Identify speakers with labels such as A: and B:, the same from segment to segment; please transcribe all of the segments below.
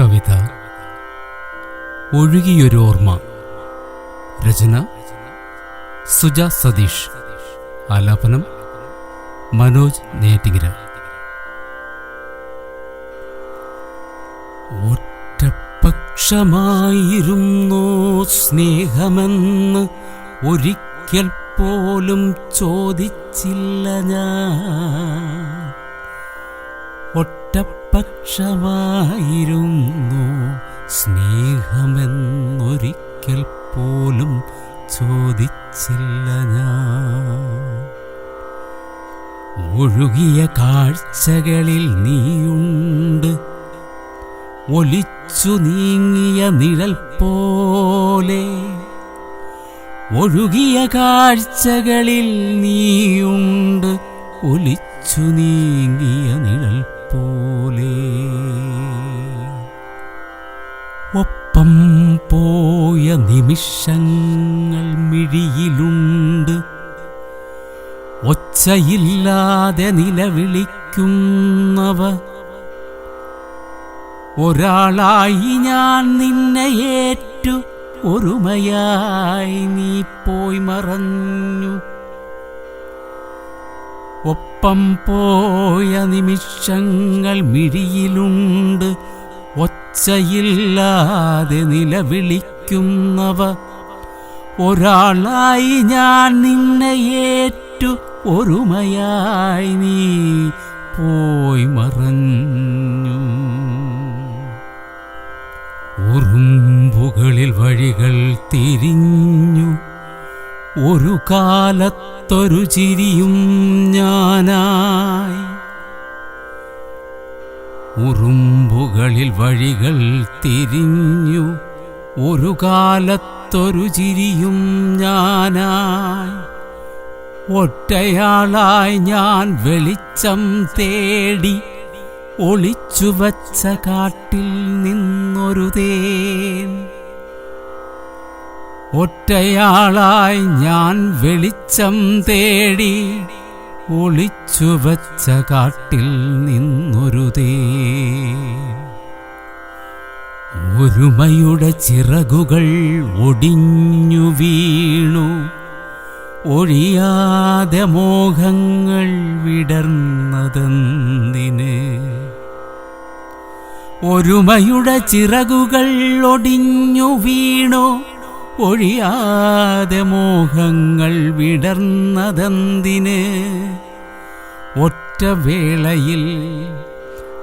A: കവിത. ഒഴുകിയൊരു ഓർമ്മ രചന സുജ സതീഷ്. ആലാപനം മനോജ് നേറ്റിങ്ങര. ഒറ്റപക്ഷമായിരുന്നോ സ്നേഹമെന്ന് ഒരിക്കൽ പോലും ചോദിച്ചില്ല ഞാൻ. ഒറ്റപക്ഷമായിരുന്നു സ്നേഹമെന്നൊരിക്കൽ പോലും ചോദിച്ചില്ല ഞാൻ. ഒഴുകിയ കാഴ്ചകളിൽ നീയുണ്ട്. ഒലിച്ചു നീങ്ങിയ നിഴൽ പോലെ. ഒഴുകിയ കാഴ്ചകളിൽ നീയുണ്ട്. ഒലിച്ചു നീങ്ങിയ നിഴൽ പോലെ. ഒപ്പം പോയ നിമിഷങ്ങൾ മിഴിയിലുണ്ട്. ഒച്ചയില്ലാതെ നിലവിളിക്കുന്നവ. ഒരാളായി ഞാൻ നിന്നെ ഏറ്റു. ഒരുമയായി നീ പോയി മറഞ്ഞു. ഒപ്പം പോയ നിമിഷങ്ങൾ മിഴിയിലുണ്ട്. ഒച്ചയില്ലാതെ നിലവിളിക്കുന്നവ. ഒരാളായി ഞാൻ നിന്നെ ഏറ്റു ഒരുമയായി നീ പോയി മറഞ്ഞു. ഉറുമ്പുകളിൽ വഴികൾ തിരിഞ്ഞു. ഒരു കാലത്തൊരു ചിരിയും ഞാനായി. ഉറുമ്പുകളിൽ വഴികൾ തിരിഞ്ഞു ഒരു കാലത്തൊരു ചിരിയും ഞാനായി. ഒറ്റയാളായി ഞാൻ വെളിച്ചം തേടി ഒളിച്ചു വച്ച കാട്ടിൽ നിന്നൊരു തേൻ. ഒറ്റയാളായി ഞാൻ വെളിച്ചം തേടി ഒളിച്ചു വച്ച കാട്ടിൽ നിന്നൊരു തേൻ ഒരുമയുടെ ചിറകുകൾ ഒടിഞ്ഞു വീണു. ഒഴിയാതെ മോഹങ്ങൾ വിടർന്നതെന്തിന്? ഒരുമയുടെ ചിറകുകൾ ഒടിഞ്ഞു വീണു. ഒഴിയാതെ മോഹങ്ങൾ വിടർന്നതെന്തിന്? ഒറ്റ വേളയിൽ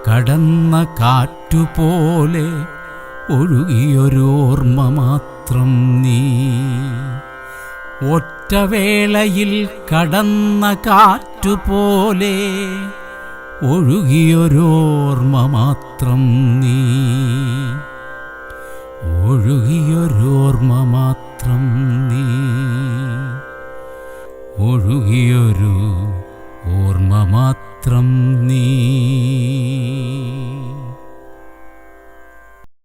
A: കടന്ന കാറ്റുപോലെ ഒഴുകിയൊരോർമ്മ മാത്രം നീ. ഒറ്റ വേളയിൽ കടന്ന കാറ്റുപോലെ ഒഴുകിയൊരോർമ്മ മാത്രം നീ. ഒഴുകിയൊരോർമ്മ മാത്രം നീ. ഒഴുകിയൊരു ഓർമ്മ മാത്രം